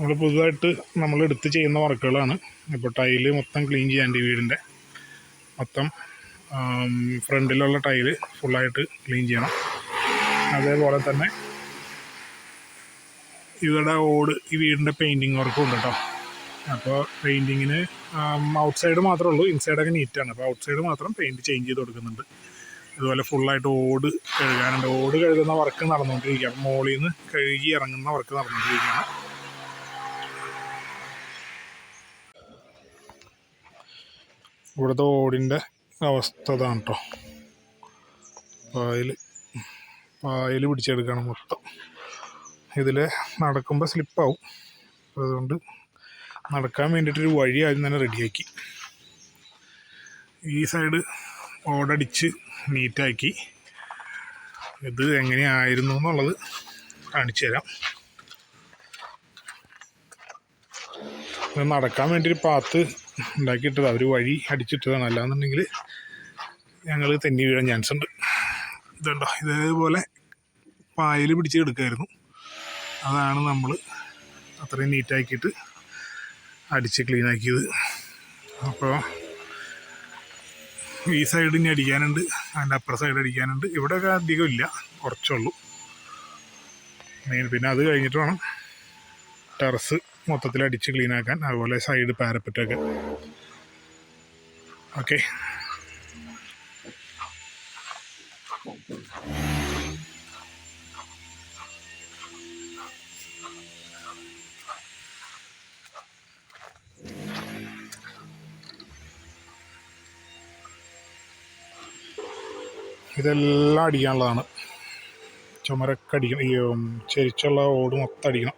നമ്മൾ പുതുതായിട്ട് നമ്മൾ എടുത്ത് ചെയ്യുന്ന വർക്കുകളാണ്. ഇപ്പോൾ ടൈൽ മൊത്തം ക്ലീൻ ചെയ്യാണ്ട് ഈ വീടിന്റെ മൊത്തം ഫ്രണ്ടിലുള്ള ടൈൽ ഫുള്ളായിട്ട് ക്ലീൻ ചെയ്യണം. അതേപോലെ തന്നെ ഇവിടെ ഓട് ഈ വീടിന്റെ പെയിന്റിങ് വർക്കും ഉണ്ട് കേട്ടോ അപ്പോൾ പെയിന്റിങ്ങിന് ഔട്ട് സൈഡ് മാത്രമേ ഉള്ളൂ ഇൻസൈഡൊക്കെ നീറ്റാണ് അപ്പോൾ ഔട്ട് സൈഡ് മാത്രം പെയിന്റ് ചേഞ്ച് ചെയ്ത് കൊടുക്കുന്നുണ്ട്. അതുപോലെ ഫുള്ളായിട്ട് ഓട് കഴുകാനുണ്ട്. ഓട് കഴുകുന്ന വർക്ക് നടന്നുകൊണ്ടിരിക്കുകയാണ് മോളിൽ നിന്ന് കഴുകി ഇറങ്ങുന്ന വർക്ക് നടന്നുകൊണ്ടിരിക്കുകയാണ് ഇവിടുത്തെ ഓടിന്റെ അവസ്ഥ ഇതാണ് കേട്ടോ പായൽ പായൽ പിടിച്ചെടുക്കണം മൊത്തം. ഇതിൽ നടക്കുമ്പോൾ സ്ലിപ്പാവും. അതുകൊണ്ട് നടക്കാൻ വേണ്ടിയിട്ടൊരു വഴി ആദ്യം തന്നെ റെഡിയാക്കി. ഈ സൈഡ് ഓടടിച്ച് നീറ്റാക്കി. ഇത് എങ്ങനെയായിരുന്നു എന്നുള്ളത് കാണിച്ചു തരാം. നടക്കാൻ വേണ്ടി ഒരു പാത്ത് ഉണ്ടാക്കിയിട്ടത്. അവർ വഴി അടിച്ചിട്ടതാണ്. അല്ലാന്നുണ്ടെങ്കിൽ ഞങ്ങൾ തെന്നി വീഴാൻ ചാൻസ് ഉണ്ട്. ഇതുണ്ടോ? ഇതേപോലെ പായൽ പിടിച്ച് എടുക്കായിരുന്നു. അതാണ് നമ്മൾ അത്രയും നീറ്റാക്കിയിട്ട് അടിച്ച് ക്ലീനാക്കിയത് അപ്പോൾ ഈ സൈഡ് ഇനി അടിക്കാനുണ്ട്. അതിന്റെ അപ്പുറ സൈഡ് അടിക്കാനുണ്ട്. ഇവിടെയൊക്കെ അധികം ഇല്ല. കുറച്ചുള്ളൂ മെയിൻ പിന്നെ അത് കഴിഞ്ഞിട്ട് വേണം ടെറസ് മൊത്തത്തിൽ അടിച്ച് ക്ലീനാക്കാൻ അതുപോലെ സൈഡ് പാരപ്പറ്റൊക്കെ ഓക്കെ ഇതെല്ലാം അടിക്കാനുള്ളതാണ്. ചുമരൊക്കെ അടിക്കണം. ഈ ചെരിച്ചുള്ള ഓട് മൊത്തം അടിക്കണം.